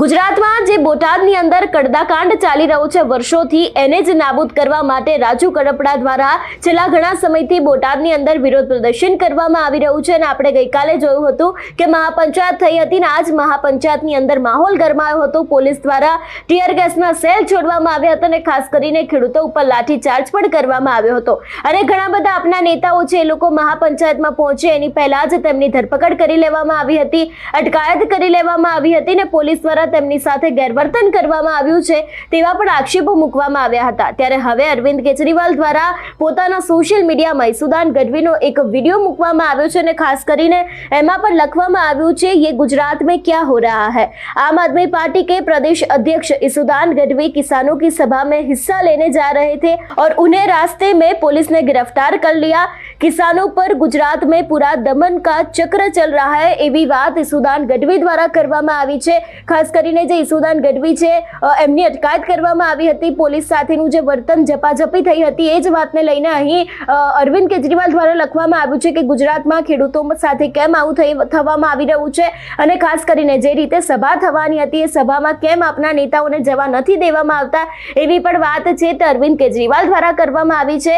ગુજરાતમાં જે બોટાદની અંદર કડદાકાંડ ચાલી રહ્યો છે, વર્ષોથી એને જ નાબૂદ કરવા માટે રાજુ કડપડા દ્વારા છેલ્લા ઘણા સમયથી બોટાદની અંદર વિરોધ પ્રદર્શન કરવામાં આવી રહ્યું છે અને આપણે ગઈકાલે જોયું હતું કે મહાપંચાયત થઈ હતી ને આજ મહાપંચાયતની અંદર માહોલ ગરમાયો હતો. પોલીસ દ્વારા ટીયર ગેસના સેલ છોડવામાં આવ્યા હતા અને ખાસ કરીને ખેડૂતો ઉપર લાઠીચાર્જ પણ કરવામાં આવ્યો હતો. અને ઘણા બધા આપના નેતાઓ છે, એ લોકો મહાપંચાયતમાં પહોંચે, એની પહેલા જ તેમની ધરપકડ કરી લેવામાં આવી હતી, અટકાયત કરી લેવામાં આવી હતી ને પોલીસ દ્વારા તેમની સાથે ગેરવર્તન કરવામાં આવ્યું છે તેવા પણ આક્ષેપો મૂકવામાં આવ્યા હતા ત્યારે હવે અરવિંદ કેજરીવાલ દ્વારા પોતાના સોશિયલ મીડિયામાં ઈસુદાન ગઢવીનો એક વિડીયો મૂકવામાં આવ્યો છે અને ખાસ કરીને એમાં પણ લખવામાં આવ્યું છે ये गुजरात में क्या हो रहा है आम आदमी पार्टी के प्रदेश अध्यक्ष ईसुदान गढ़वी किसानों की सभा में हिस्सा लेने जा रहे थे और उन्हें रास्ते में पुलिस ने गिरफ्तार कर लिया किसानों पर गुजरात में पूरा दमन का चक्र चल रहा है એવી વાત ઈસુદાન ગઢવી દ્વારા કરવામાં આવી છે ખાસ કરીને જે ઈસુદાન ગઢવી છે એમની અટકાયત કરવામાં આવી હતી. પોલીસ સાથેનું જે વર્તન ઝપાઝપી થઈ હતી, એ જ વાતને લઈને અહીં અરવિંદ કેજરીવાલ દ્વારા લખવામાં આવ્યું છે કે ગુજરાતમાં ખેડૂતો સાથે કેમ આવું થઈ, થવામાં આવી રહ્યું છે અને ખાસ કરીને જે રીતે સભા થવાની હતી, એ સભામાં કેમ આપના નેતાઓને જવા નથી દેવામાં આવતા, એવી પણ વાત છે તે અરવિંદ કેજરીવાલ દ્વારા કરવામાં આવી છે.